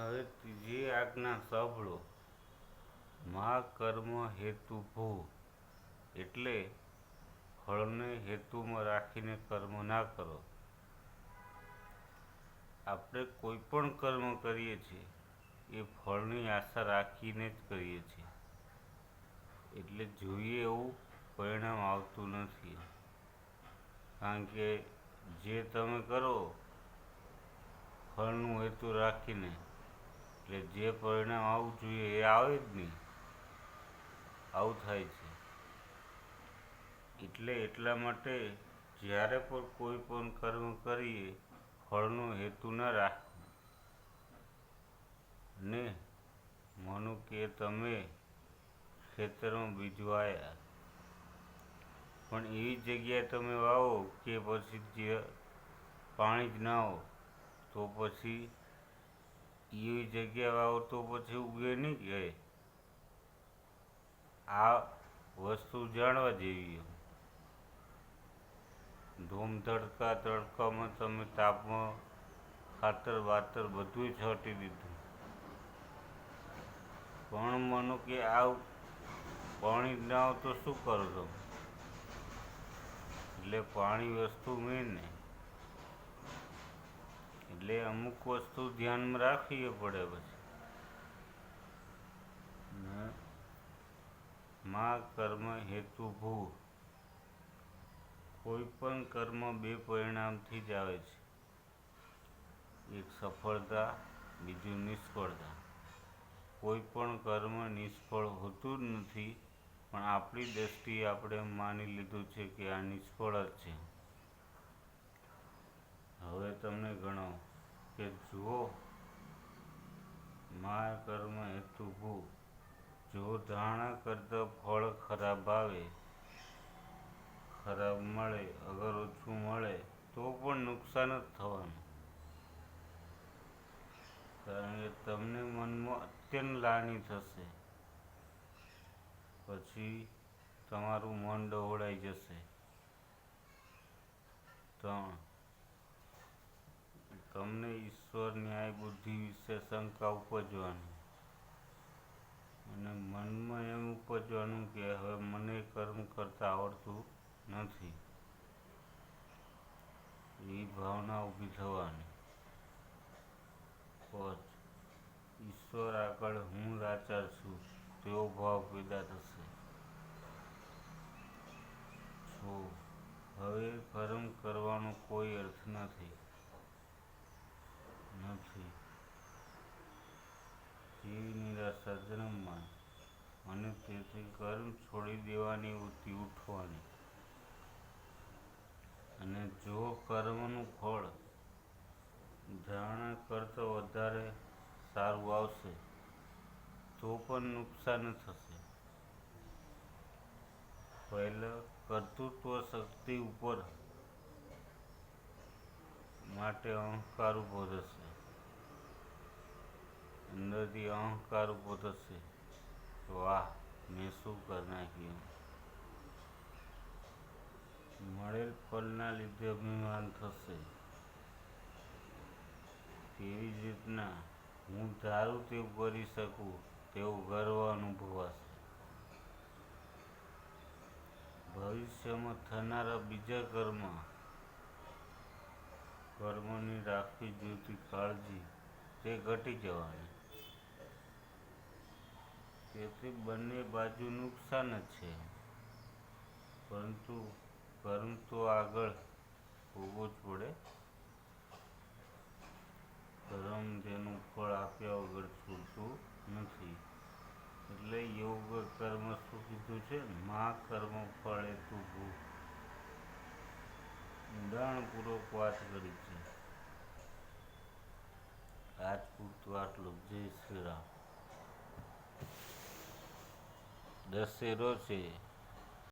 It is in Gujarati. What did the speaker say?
હવે ત્રીજી આજ્ઞા સાંભળો, મા કર્મ હેતુ ભૂ એટલે ફળને હેતુમાં રાખીને કર્મ ના કરો. આપણે કોઈ પણ કર્મ કરીએ છીએ, એ ફળની આશા રાખીને જ કરીએ છીએ. એટલે જોઈએ એવું પરિણામ આવતું નથી. કારણ કે જે તમે કરો, ફળનું હેતુ રાખીને એટલે જે પરિણામ આવવું જોઈએ એ આવે જ નહીં. આવું થાય છે. એટલે એટલા માટે જ્યારે પણ કોઈ પણ કર્મ કરીએ, ફળનો હેતુ ન રાખવો. ને માનો કે તમે ખેતરમાં બીજવાયા, પણ એવી જગ્યાએ તમે વાવો કે પછી જે પાણી જ ના હો તો પછી એવી જગ્યા વાવો તો પછી ઉગે નહીં કે. આ વસ્તુ જાણવા જેવી ધૂમ તડકા તડકામાં તમે તાપમાં ખાતર, વાતર બધું છાંટી દીધું. પણ માનો કે આ પાણી ના તો શું કરો એટલે પાણી વસ્તુ મેં ને. એટલે અમુક વસ્તુ ધ્યાનમાં રાખવી પડે પછી. માં કર્મ હેતુ ભૂ કોઈ પણ કર્મ બે પરિણામથી જ આવે છે. એક સફળતા, બીજું નિષ્ફળતા. કોઈ પણ કર્મ નિષ્ફળ હોતું જ નથી, પણ આપણી દ્રષ્ટિએ આપણે માની લીધું છે કે આ નિષ્ફળ જ છે. હવે તમને ગણો કે જુઓ મા કર્મ હેતુ ભૂ જો ધારણા કરતા ફળ ખરાબ આવે, ખરાબ મળે, અગર ઓછું મળે, તો પણ નુકસાન જ થવાનું. કારણ કે તમને મનમાં અત્યંત લાણી થશે. પછી તમારું મન ડહોળાઈ જશે. ત્રણ તમને ઈશ્વર ન્યાય બુદ્ધિ વિશે શંકા ઉપજવાની. અને મનમાં એમ ઉપજવાનું કે હવે મને કર્મ કરતાં આવડતું નથી. એ ભાવના ઊભી થવાની. પાંચ ઈશ્વર આગળ હું લાચાર છું, તેવો ભાવ પેદા થશે. છો, હવે કર્મ કરવાનો કોઈ અર્થ નથી. નથી. જેવી નિરાશા જન્મમાં અને તેથી કર્મ છોડી દેવાની વૃત્તિ ઉઠવાની. અને જો કર્મનું ફળ ધારણા કરતાં વધારે સારું આવશે, તો પણ નુકસાન થશે. પહેલાં કર્તૃત્વ શક્તિ ઉપર માટે અહંકાર ઊભો થશે અંદરથી અહંકાર ઊભો થશે. વાહ, મેં શું કરી નાખ્યું મળેલ ફળના લીધે અભિમાન થશે. તેવી જ રીતના હું ધારું તેવું કરી શકું, તેવું ગર્વ અનુભવાશે. ભવિષ્યમાં થનારા બીજા કર્મ, કર્મની રાખવી જોઈતી કાળજી, તે ઘટી જવાની. તેથી બંને બાજુ નુકસાન જ છે. પરંતુ કર્મ તો આગળ હોવો જ પડે. કર્મ તેનું ફળ આપ્યા વગર છૂટતું નથી. એટલે યોગ કર્મ શું કીધું છે? મા કર્મ ફળ હેતુ ભૂ ઊંડાણપૂર્વક વાત કરી છે. આજ પૂરતું આટલું. જય શ્રી રામ. દશેરો છે.